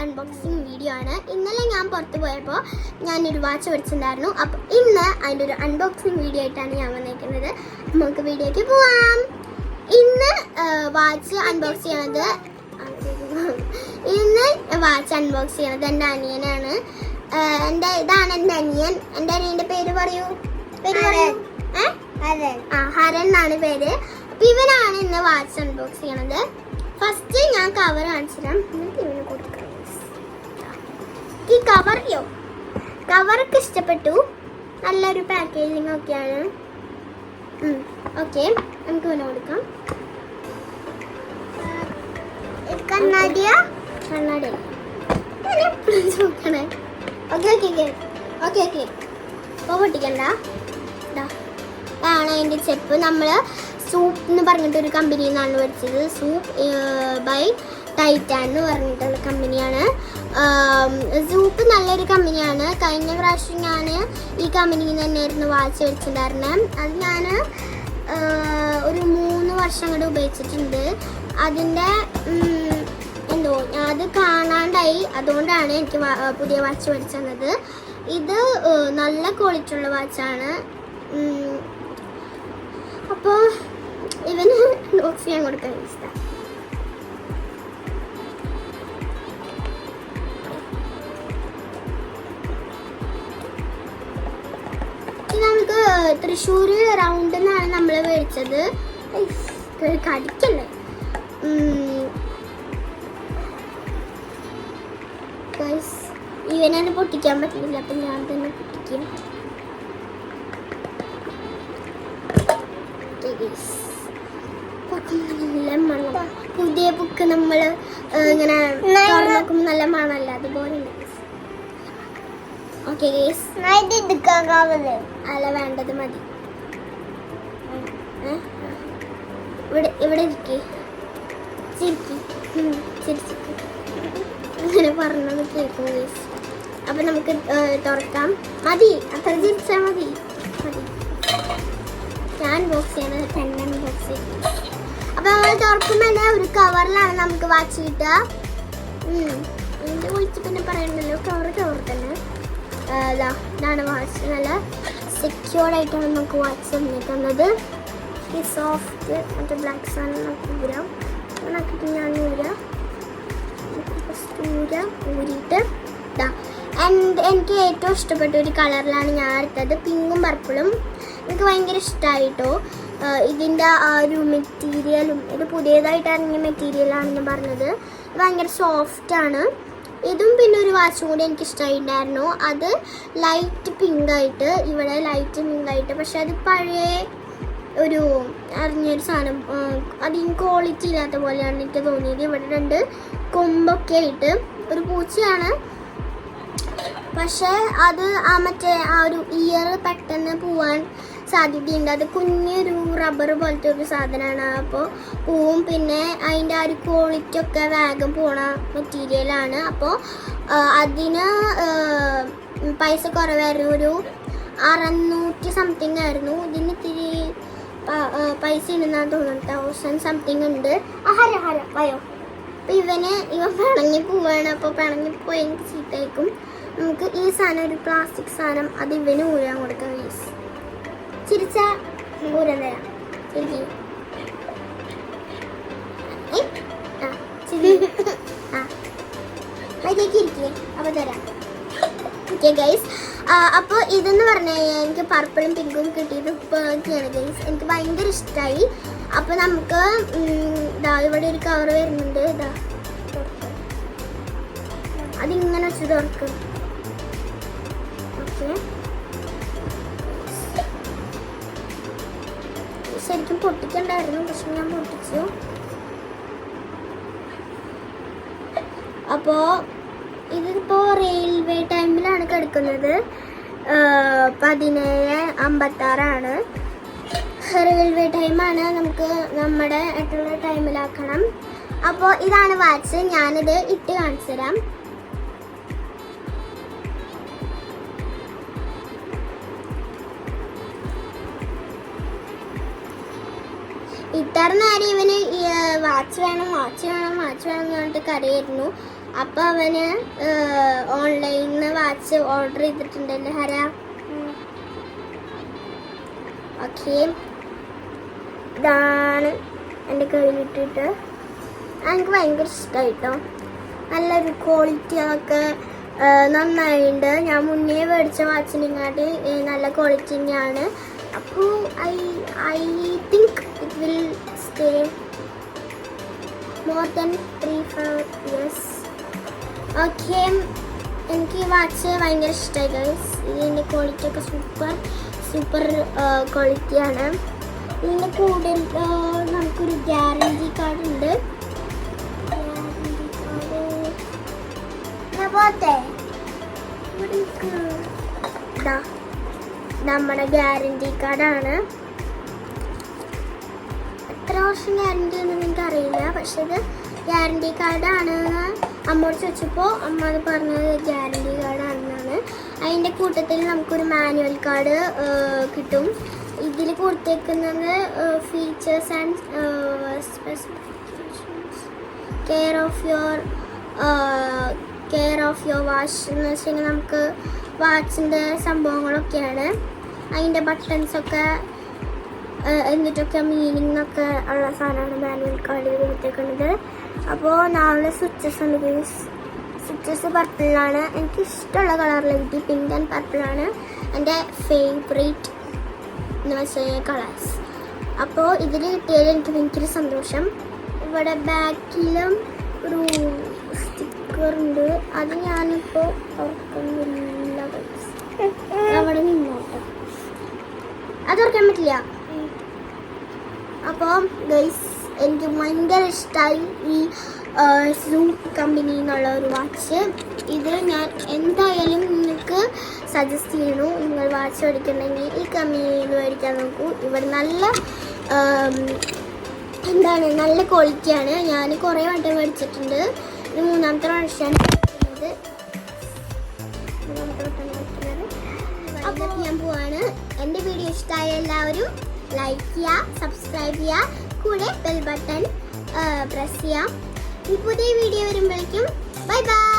Unboxing video ആണ്. ഇന്നലെ ഞാൻ പുറത്ത് പോയപ്പോൾ ഞാനൊരു വാച്ച് മേടിച്ചിട്ടുണ്ടായിരുന്നു. അപ്പോൾ ഇന്ന് അതിന്റെ ഒരു അൺബോക്സിങ് വീഡിയോ ആയിട്ടാണ് ഞാൻ വന്നിരിക്കുന്നത് നമുക്ക് വീഡിയോയ്ക്ക് പോവാം. ഇന്ന് വാച്ച് അൺബോക്സ് ചെയ്യണത് ഇന്ന് വാച്ച് അൺബോക്സ് ചെയ്യണത് എന്റെ അനിയനാണ്. എന്റെ ഇതാണ് എന്റെ അനിയൻ. എന്റെ അനിയന്റെ പേര് പറയൂ. പേര് പറയൂ. ആ ഹരൻ എന്നാണ് പേര്. അപ്പൊ ഇവനാണ് ഇന്ന് വാച്ച് അൺബോക്സ് ചെയ്യണത്. ഫസ്റ്റ് ഞാൻ കവർ കാണിച്ചു തരാം എന്നിട്ട് ഇവന് കൊടുക്കാം. ഈ കവറിയോ കവറൊക്കെ ഇഷ്ടപ്പെട്ടു. നല്ലൊരു പാക്കേജിങ് ഒക്കെയാണ്. ഓക്കെ നമുക്ക് വന്നു കൊടുക്കാം. കണ്ണാടിയ കണ്ണാടി. നോക്കണേ. Okay okay okay okay okay ഇപ്പോൾ പൊട്ടിക്കണ്ട. ഇതാണ് അതിന്റെ ചെപ്പ് നമ്മൾ സൂപ്പ് എന്ന് പറഞ്ഞിട്ട് ഒരു കമ്പനിയിൽ നിന്നാണ് മേടിച്ചത് സൂപ്പ് ബൈ ടൈറ്റാൻ എന്ന് പറഞ്ഞിട്ടുള്ള കമ്പനിയാണ് സൂപ്പ് നല്ലൊരു കമ്പനിയാണ് കഴിഞ്ഞ പ്രാവശ്യം ഞാൻ ഈ കമ്പനിയിൽ തന്നെയായിരുന്നു വാച്ച് മേടിച്ചിട്ടുണ്ടായിരുന്നത് അത് ഞാൻ ഒരു മൂന്ന് വർഷം കൂടെ ഉപയോഗിച്ചിട്ടുണ്ട്. അതിന്റെ എന്തോ അത് കാണാണ്ടായി. അതുകൊണ്ടാണ് എനിക്ക് പുതിയ വാച്ച് മേടിച്ചു തന്നത്. ഇത് നല്ല ക്വാളിറ്റി ഉള്ള വാച്ചാണ്. അപ്പോൾ ഇവന് ഓക്സിജൻ കൊടുക്കാൻ ഇഷ്ടം. തൃശ്ശൂർ റൗണ്ടിൽ നിന്നാണ് നമ്മൾ മേടിച്ചത്. കടിക്കല്ലേ. Guys, പൊട്ടിക്കാൻ പറ്റില്ല അപ്പം ഞാൻ തന്നെ പൊട്ടിക്കും. നല്ല മണം. പുതിയ ബുക്ക് നമ്മൾ ഇങ്ങനെ നല്ല മണമല്ല? അതുപോലെ ഓക്കെ ഗേസ് അല്ല വേണ്ടത് മതി. ഇവിടെ ഇവിടെ ഇരിക്കേ. ചിരിക്കി. ചിരിച്ചിക്ക് അങ്ങനെ പറഞ്ഞത് കേൾക്കും ഗേസ് അപ്പൊ നമുക്ക് തുറക്കാം. മതി അത്ര ചിരിച്ചാൽ മതി. മതി. ഞാൻ ബോക്സ് ചെയ്യണത് തന്നെ ബോക്സ് ചെയ്യും. അപ്പൊ നമ്മൾ തുറക്കുമ്പോൾ ഒരു കവറിലാണ് നമുക്ക് വാച്ച് കിട്ടുക. കുറിച്ച് പിന്നെ പറയണ്ടല്ലോ. കവർ കവർ തന്നെ. ഇതാണ് വാച്ച്. നല്ല സെക്യൂർഡ് ആയിട്ടാണ് നമുക്ക് വാച്ച് തന്നിട്ടുള്ളത്. ഈ സോഫ്റ്റ് മറ്റേ ബ്ലാക്ക് സാധനം നമുക്ക് ഊരാം. കണക്കിട്ട് ഞാൻ ഊരാം. ഫസ്റ്റ് ഊരാം ഊരിയിട്ട്. ഇതാ ആൻഡ് എനിക്ക് ഏറ്റവും ഇഷ്ടപ്പെട്ട ഒരു കളറിലാണ് ഞാൻ എടുത്തത് പിങ്കും പർപ്പിളും. എനിക്ക് ഭയങ്കര ഇഷ്ടമായിട്ടോ ഇതിന്റെ ആ ഒരു മെറ്റീരിയലും ഇത് പുതിയതായിട്ട് ഇറങ്ങിയ മെറ്റീരിയലാണെന്ന് പറഞ്ഞത്. ഭയങ്കര സോഫ്റ്റ് ആണ്. ഇതും പിന്നെ ഒരു വാച്ചും കൂടി എനിക്ക് ഇഷ്ടമായിട്ടുണ്ടായിരുന്നു അത് ലൈറ്റ് പിങ്ക് ആയിട്ട് ഇവിടെ ലൈറ്റ് പിങ്ക് ആയിട്ട്. പക്ഷെ അത് പഴയ ഒരു അറിഞ്ഞൊരു സാധനം അധികം ക്വാളിറ്റി ഇല്ലാത്ത പോലെയാണ് എനിക്ക് തോന്നിയത്. ഇവിടെ രണ്ട് കൊമ്പൊക്കെ ആയിട്ട് ഒരു പൂച്ചയാണ്. പക്ഷേ അത് ആ മറ്റേ ആ ഒരു ഇയർ പെട്ടെന്ന് പോവാൻ സാധ്യതയുണ്ട്. അത് കുഞ്ഞൊരു റബ്ബർ പോലത്തെ ഒരു സാധനമാണ്. അപ്പോൾ പൂവും പിന്നെ അതിന്റെ ആ ഒരു ക്വാളിറ്റി ഒക്കെ വേഗം പോണ മെറ്റീരിയലാണ് അപ്പോൾ അതിന് പൈസ കുറവായിരുന്നു. ഒരു അറുന്നൂറ്റി സംതിങ് ആയിരുന്നു. ഇതിന് ഇത്തിരി പൈസ ഉണ്ടെന്നാണ് തോന്നുന്നത്. തൗസൻഡ് സംതിങ് ഉണ്ട്. ഹര ഹര വയോ? അപ്പൊ ഇവന് ഇവൻ പിണങ്ങി പോവാണ്. അപ്പോൾ പിണങ്ങി പോയി എനിക്ക് നമുക്ക് ഈ സാധനം ഒരു പ്ലാസ്റ്റിക് സാധനം അത് ഇവന് ഊരാൻ കൊടുക്കാം വീസ് അപ്പൊ അപ്പോൾ ഇതെന്ന് പറഞ്ഞു കഴിഞ്ഞാൽ എനിക്ക് പർപ്പിളും പിങ്കും കിട്ടിയത് ഒക്കെയാണ് ഗൈസ് എനിക്ക് ഭയങ്കര ഇഷ്ടമായി അപ്പോൾ നമുക്ക് ഇതാ ഇവിടെ ഒരു കവർ വരുന്നുണ്ട്. ഇതാ അതിങ്ങനെ വെച്ച് തുറക്കും. പൊട്ടിക്കണ്ടായിരുന്നു. പക്ഷെ ഞാൻ പൊട്ടിച്ചു. അപ്പോൾ ഇതിപ്പോൾ റെയിൽവേ ടൈമിലാണ് കിടക്കുന്നത്. പതിനേഴ് അമ്പത്താറാണ്. റെയിൽവേ ടൈമാണ് നമുക്ക് നമ്മുടെ ആയിട്ടുള്ള ടൈമിലാക്കണം അപ്പോൾ ഇതാണ് വാച്ച് ഞാനിത് ഇട്ട് കാണിച്ചു തരാം ഇത്ര നേരം ഇവന് വാച്ച് വേണം വാച്ച് വേണം വാച്ച് വേണം എന്ന് പറഞ്ഞിട്ട് കരയായിരുന്നു. അപ്പൊ അവന് ഓൺലൈനിൽ നിന്ന് വാച്ച് ഓർഡർ ചെയ്തിട്ടുണ്ടല്ലോ ഹര. ഓക്കെ. ഇതാണ് എന്റെ കയ്യിൽ ഇട്ടിട്ട്. എനിക്ക് ഭയങ്കര ഇഷ്ടമായിട്ടോ നല്ലൊരു ക്വാളിറ്റി ആ, നന്നായിട്ടുണ്ട് ഞാൻ മുന്നേ മേടിച്ച വാച്ചിനെങ്ങാട്ടി നല്ല ക്വാളിറ്റി തന്നെയാണ്. അപ്പോൾ I I think more than three four years okay എനിക്ക് ഈ വാച്ച് ഭയങ്കര ഇഷ്ടമായി ഗൈസ് ഇതിന്റെ ക്വാളിറ്റി ഒക്കെ സൂപ്പർ സൂപ്പർ ക്വാളിറ്റിയാണ് ഇതിന്റെ കൂടെ നമുക്കൊരു ഗ്യാരണ്ടി കാർഡ് ഉണ്ട്. ദാ, നമ്മുടെ ഗ്യാരണ്ടി കാർഡാണ് എത്ര വർഷം ഗ്യാരണ്ടി ഒന്നും പക്ഷേ പക്ഷെ ഇത് ഗ്യാരണ്ടി കാർഡാണ്. അമ്മോട് ചോദിച്ചപ്പോൾ അമ്മ അത് പറഞ്ഞത് ഗ്യാരണ്ടി കാർഡാണെന്നാണ്. അതിന്റെ കൂട്ടത്തിൽ നമുക്കൊരു മാനുവൽ കാർഡ് കിട്ടും. ഇതിൽ കൊടുത്തേക്കുന്നത് features and specifications care of your care of your watch എന്ന് വെച്ചിട്ടുണ്ടെങ്കിൽ നമുക്ക് വാച്ചിന്റെ സംഭവങ്ങളൊക്കെയാണ്. അതിന്റെ ബട്ടൺസൊക്കെ എന്നിട്ടൊക്കെ മീനിങ് ഒക്കെ ഉള്ള സാധനമാണ് മാനുവൽ കാർഡിൽ കൊടുത്തേക്കുന്നത്. അപ്പോൾ നാളെ സ്വിച്ചസ് ഉണ്ട്. സ്വിച്ചസ് പർപ്പിളാണ് എനിക്ക് ഇഷ്ടമുള്ള കളറിൽ കിട്ടി. പിങ്ക് ആൻഡ് പർപ്പിളാണ് എന്റെ ഫേവറേറ്റ് എന്ന് വെച്ചാൽ കളേഴ്സ് അപ്പോൾ ഇതിൽ കിട്ടിയതിൽ എനിക്ക് ഭയങ്കര സന്തോഷം. ഇവിടെ ബാക്കിലും ഒരു സ്റ്റിക്കർ ഉണ്ട്. അത് ഞാനിപ്പോൾ ഓർക്കുന്നില്ല. അവിടെ നിന്നോട്ടെ. അത് ഓർക്കാൻ പറ്റില്ല. അപ്പോൾ ഗൈസ് എനിക്ക് ഭയങ്കര ഇഷ്ടമായി ഈ സൂ കമ്പനി എന്നുള്ള ഒരു വാച്ച് ഇത് ഞാൻ എന്തായാലും നിങ്ങൾക്ക് സജസ്റ്റ് ചെയ്യുന്നു. നിങ്ങൾ വാച്ച് മേടിക്കുന്നുണ്ടെങ്കിൽ ഈ കമ്പനിയിൽ നിന്ന് മേടിക്കാൻ നോക്കൂ. ഇവിടെ നല്ല എന്താണ് നല്ല ക്വാളിറ്റിയാണ് ഞാൻ കുറേ വട്ടം മേടിച്ചിട്ടുണ്ട്. ഇത് മൂന്നാമത്തെ പ്രാവശ്യമാണ് അപ്പോൾ ഞാൻ പോവാണ്. എന്റെ വീഡിയോ ഇഷ്ടമായ എല്ലാവരും ലൈക്ക് ചെയ്യുക സബ്സ്ക്രൈബ് ചെയ്യുക കൂടെ ബെൽ ബട്ടൺ പ്രസ് ചെയ്യാം ഈ പുതിയ വീഡിയോ വരുമ്പോഴേക്കും. Bye bye